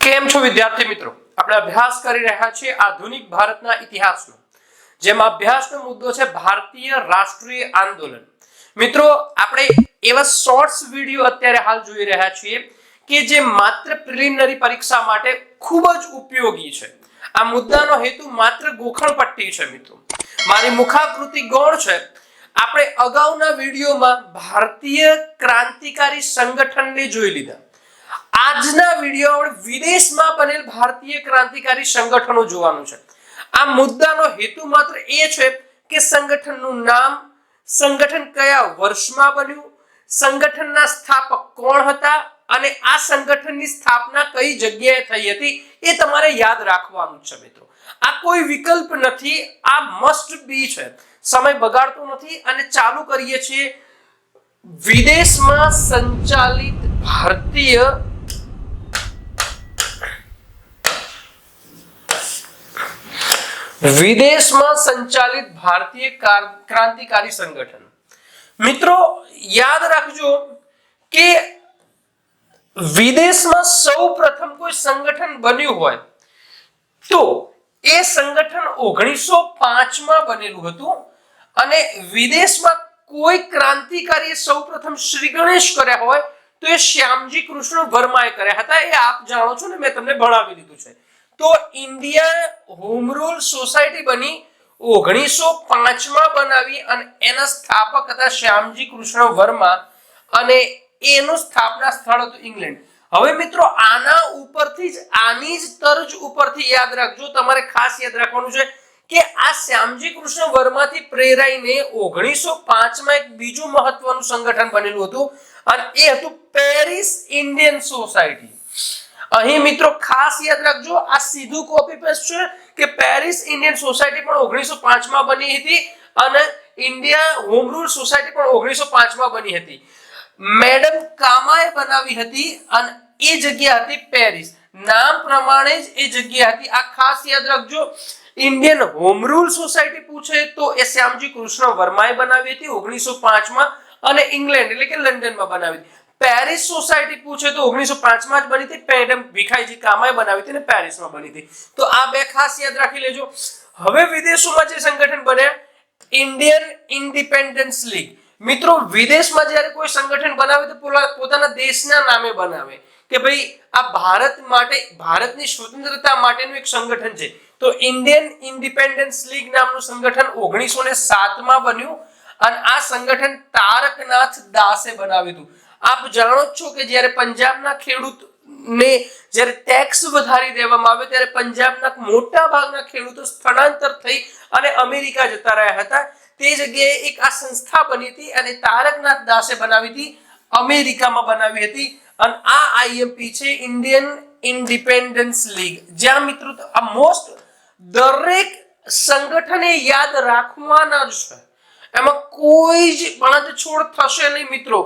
કેમ છો વિદ્યાર્થી મિત્રો? આપણે અભ્યાસ કરી રહ્યા છીએ આધુનિક ભારતના ઇતિહાસનો, જેમાં અભ્યાસનો મુદ્દો છે ભારતીય રાષ્ટ્રીય આંદોલન. મિત્રો, આપણે એવા શોર્ટ્સ વીડિયો અત્યારે હાલ જોઈ રહ્યા છીએ કે જે માત્ર પ્રિલિમિનરી પરીક્ષા માટે ખૂબ જ ઉપયોગી છે. આ મુદ્દાનો હેતુ માત્ર ગોખણપટ્ટી છે મિત્રો. મારી મુખાકૃતિ ગૌણ છે. આપણે અગાઉના વિડીયોમાં ભારતીય ક્રાંતિકારી સંગઠનને જોઈ લીધા. આજના વીડિયો આપણે વિદેશમાં બનેલ ભારતીય ક્રાંતિકારી સંગઠનો જોવાનું છે. આ મુદ્દાનો હેતુ માત્ર એ છે કે સંગઠનનું નામ, સંગઠન કયા વર્ષમાં બન્યું, સંગઠનના સ્થાપક કોણ હતા અને આ સંગઠનની સ્થાપના કઈ જગ્યાએ થઈ હતી એ તમારે યાદ રાખવાનું છે મિત્રો. આ કોઈ વિકલ્પ નથી, આ મસ્ટ બી છે. સમય બગાડતો નથી અને ચાલુ કરીએ છીએ વિદેશમાં સંચાલિત ભારતીય વિદેશમાં સંચાલિત ભારતીય કાર- ક્રાંતિકારી સંગઠન. મિત્રો, યાદ રાખજો કે વિદેશમાં સૌ પ્રથમ કોઈ સંગઠન બન્યું હોય તો એ સંગઠન ઓગણીસો પાંચમાં બનેલું હતું અને વિદેશમાં કોઈ ક્રાંતિકારી સૌપ્રથમ શ્રી ગણેશ કર્યા હોય તો એ શ્યામજી કૃષ્ણ વર્માએ કર્યા હતા. એ આપ જાણો છો ને, મેં તમને ભણાવી દીધું છે. તો ઇન્ડિયા હોમ રૂલ સોસાયટી બની ઓગણીસો પાંચમાં બનાવી અને એના સ્થાપક હતા શ્યામજી કૃષ્ણ વર્મા અને એનું સ્થાપના સ્થળ હતું ઇંગ્લેન્ડ. હવે મિત્રો, આના ઉપરથી જ, આની જ તર્જ ઉપરથી યાદ રાખજો, તમારે ખાસ યાદ રાખવાનું છે કે આ શ્યામજી કૃષ્ણ વર્માથી પ્રેરાઈને ઓગણીસો પાંચમાં એક બીજું મહત્વનું સંગઠન બનેલું હતું અને એ હતું પેરિસ ઇન્ડિયન સોસાયટી. અહીં મિત્રો ખાસ યાદ રાખજો, આ સીધું કોપી પેસ્ટ છે કે પેરિસ ઇન્ડિયન સોસાયટી પણ ઓગણીસો પાંચમાં બની હતી અને ઇન્ડિયા હોમ રૂલ સોસાયટી પણ ઓગણીસો પાંચમાં બની હતી. મેડમ કામાએ બનાવી હતી અને એ જગ્યા હતી પેરિસ નામ પ્રમાણે જ એ જગ્યા હતી. આ ખાસ યાદ રાખજો ઇન્ડિયન હોમ રૂલ સોસાયટી પૂછે તો એ શ્યામજી કૃષ્ણ વર્માએ બનાવી હતી ઓગણીસો પાંચમાં અને ઇંગ્લેન્ડ એટલે કે લંડનમાં બનાવી હતી. પેરિસ સોસાયટી પૂછે તો ઓગણીસો પાંચમાં જ બની હતી. મેડમ ભીખાઈજી કામાએ બનાવી હતી અને પેરિસમાં બની હતી. તો આ બે ખાસ યાદ રાખી લેજો. હવે વિદેશોમાં જે સંગઠન બન્યા ઇન્ડિયન ઇન્ડિપેન્ડન્સ લીગ. મિત્રો, વિદેશમાં જ્યારે કોઈ સંગઠન બનાવે તો પોતાના દેશના નામે બનાવે. કે ભાઈ આ ભારત માટે, ભારતની સ્વતંત્રતા માટેનું એક સંગઠન છે. તો ઇન્ડિયન ઇન્ડિપેન્ડન્સ લીગ નામનું સંગઠન ઓગણીસો ને સાતમાં બન્યું અને આ સંગઠન તારકનાથ દાસે બનાવ્યું હતું. આપ જાણો છો કે જ્યારે પંજાબના ખેડૂત ને જ્યારે ટેક્સ વધારી દેવામાં આવ્યો ત્યારે પંજાબના મોટા ભાગના ખેડૂતો સ્થળાંતર થઈ અને અમેરિકા જતા રહ્યા હતા. તે જગ્યાએ એક આ સંસ્થા બની હતી અને તારકનાથ દાસે બનાવી હતી, અમેરિકામાં બનાવી હતી અને આ આઈએમપી છે, ઇન્ડિયન ઇન્ડિપેન્ડન્સ લીગ. જ્યાં મિત્રો આ મોસ્ટ દરેક સંગઠને યાદ રાખવાના જ છે. એમાં કોઈ જ છોડ થશે નહીં, મિત્રો.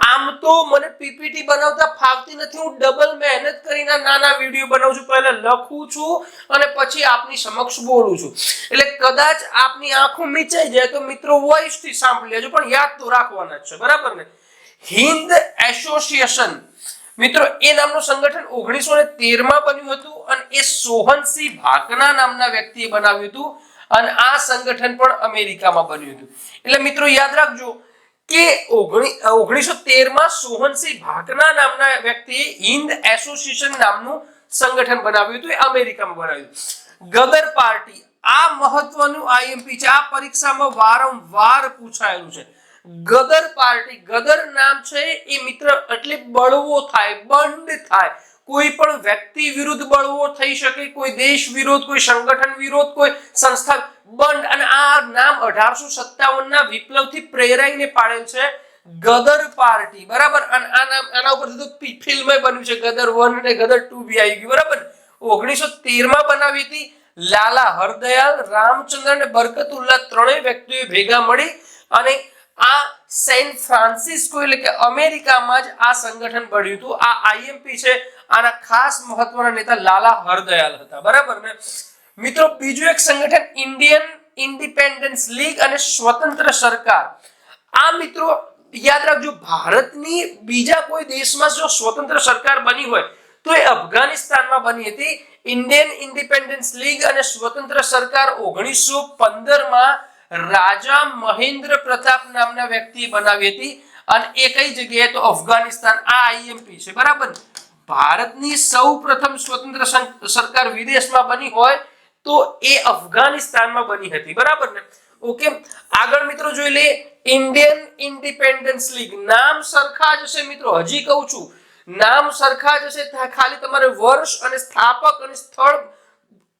આમ તો મને પીપીટી બનાવતા ફાવતી નથી. હું ડબલ મહેનત કરીને નાના વીડિયો બનાવું છું. પહેલા લખું છું અને પછી આપની સમક્ષ બોલું છું. એટલે કદાચ આપની આંખો મીચાઈ જાય તો મિત્રો વોઇસથી સાંભળી લેજો, પણ યાદ તો રાખવાના જ છે. બરાબર ને? હિન્દ એસોસિએશન. મિત્રો, એ નામનું સંગઠન ઓગણીસો ને તેરમાં બન્યું હતું અને એ સોહનસિંહ ભાકના નામના વ્યક્તિએ બનાવ્યું હતું. અને આ સંગઠન પણ અમેરિકામાં બન્યું હતું. એટલે મિત્રો યાદ રાખજો કે ઓગણીસો તેરમાં સોહનસિંહ ભાકના નામના વ્યક્તિએ હિન્દ એસોસિએશન નામનું સંગઠન બનાવ્યું હતું, એ અમેરિકામાં બનાવ્યું ગદર પાર્ટી, આ મહત્વનું આઈએમપી છે, આ પરીક્ષામાં વારંવાર પૂછાયેલું છે. ગદર પાર્ટી, ગદર નામ છે એ મિત્ર, એટલે બળવો થાય બંડ થાય. કોઈ પણ વ્યક્તિ વિરુદ્ધ બળવો થઈ શકે, કોઈ દેશ વિરોધ, કોઈ સંગઠન વિરોધ, કોઈ સંસ્થા બંધ. અને આ નામ અઢારસો સત્તાવન ના વિપ્લવથી પ્રેરાઈને પાડેલ છે ગદર પાર્ટી, બરાબર? આના ઉપર તો ફિલ્મ બન્યું છે, ગદર વન અને ગદર ટુ બી આવી ગયું, બરાબર? ઓગણીસો તેરમાં બનાવી હતી લાલા હરદયાલ, રામચંદ્ર અને બરકતુલ્લા ત્રણેય વ્યક્તિઓ ભેગા મળી અને આ સેન્ટ ફ્રાન્સિસ્કો એટલે કે અમેરિકામાં જ આ સંગઠન બન્યું હતું. આ આઈએમપી છે આના ખાસ મહત્વના નેતા લાલા હરદયાલ હતા. બરાબર? ને મિત્રો, બીજું એક સંગઠન ઇન્ડિયન ઇન્ડિપેન્ડન્સ લીગ અને સ્વતંત્ર સરકાર. આ મિત્રો, યાદ રાખજો, ભારતની બીજા કોઈ દેશમાં જો સ્વતંત્ર સરકાર બની હોય, તો એ અફઘાનિસ્તાનમાં બની હતી. ઇન્ડિયન ઇન્ડિપેન્ડન્સ લીગ અને સ્વતંત્ર સરકાર ઓગણીસો પંદરમાં રાજા મહેન્દ્ર પ્રતાપ નામના વ્યક્તિએ બનાવી હતી. અને એ કઈ જગ્યાએ? તો અફઘાનિસ્તાન, આ આઈએમપી છે. બરાબર? ભારતની સૌ પ્રથમ સ્વતંત્ર સરકાર વિદેશમાં બની હોય તો એ અફઘાનિસ્તાનમાં બની હતી. બરાબર ને? ઓકે? આગળ મિત્રો જોઈ લઈએ. Indian Independence League. નામ સરખા જ હશે મિત્રો. હજી કહું છું. નામ સરખા જ હશે. ખાલી તમારે વર્ષ અને સ્થાપક અને સ્થળ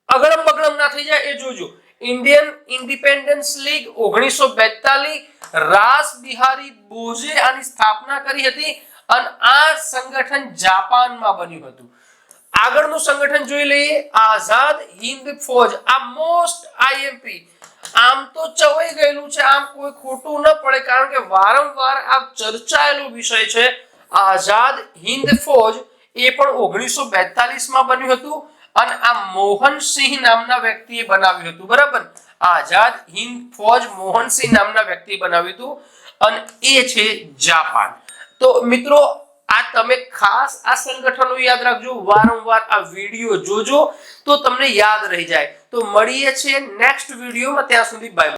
અગળમ બગડમ ના થઈ જાય એ જોજો. ઇન્ડિયન ઇન્ડિપેન્ડન્સ લીગ ઓગણીસો બેતાલીસ રાસ બિહારી બોઝે આની સ્થાપના કરી હતી. અને આ સંગઠન જાપાનમાં બન્યું હતું. આગળનું સંગઠન જોઈ લઈએ, આઝાદ હિન્દ ફોજ, આ મોસ્ટ આઈએમપી આમ તો ચવાઈ ગયેલું છે, આમ કોઈ ખોટું ન પડે, કારણ કે વારંવાર આ ચર્ચાયેલો વિષય છે. આઝાદ હિન્દ ફોજ એ પણ ઓગણીસો માં બન્યું હતું અને આ મોહનસિંહ નામના વ્યક્તિએ બનાવ્યું હતું, બરાબર? આઝાદ હિન્દ ફોજ મોહનસિંહ નામના વ્યક્તિએ બનાવ્યું હતું અને એ છે જાપાન. તો મિત્રો, આ તમે ખાસ આ સંગઠનો યાદ રાખજો. વારંવાર આ વીડિયો જોજો તો તમને યાદ રહી જાય. તો મળીએ છીએ નેક્સ્ટ વિડીયોમાં. ત્યાં સુધી બાય